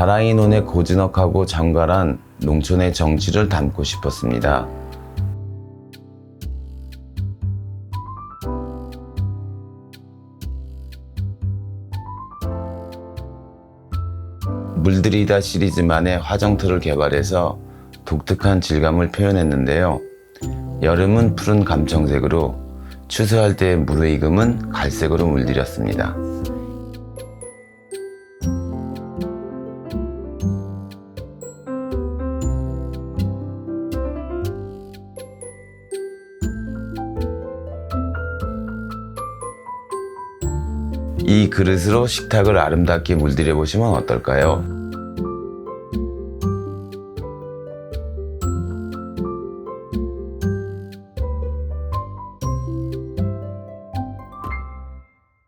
다랑이 논의 고즈넉하고 정갈한 농촌의 정취를 담고 싶었습니다. 물들이다 시리즈만의 화정틀을 개발해서 독특한 질감을 표현했는데요. 여름은 푸른 감청색으로 추수할 때 물의 익음은 갈색으로 물들였습니다. 이 그릇으로 식탁을 아름답게 물들여 보시면 어떨까요?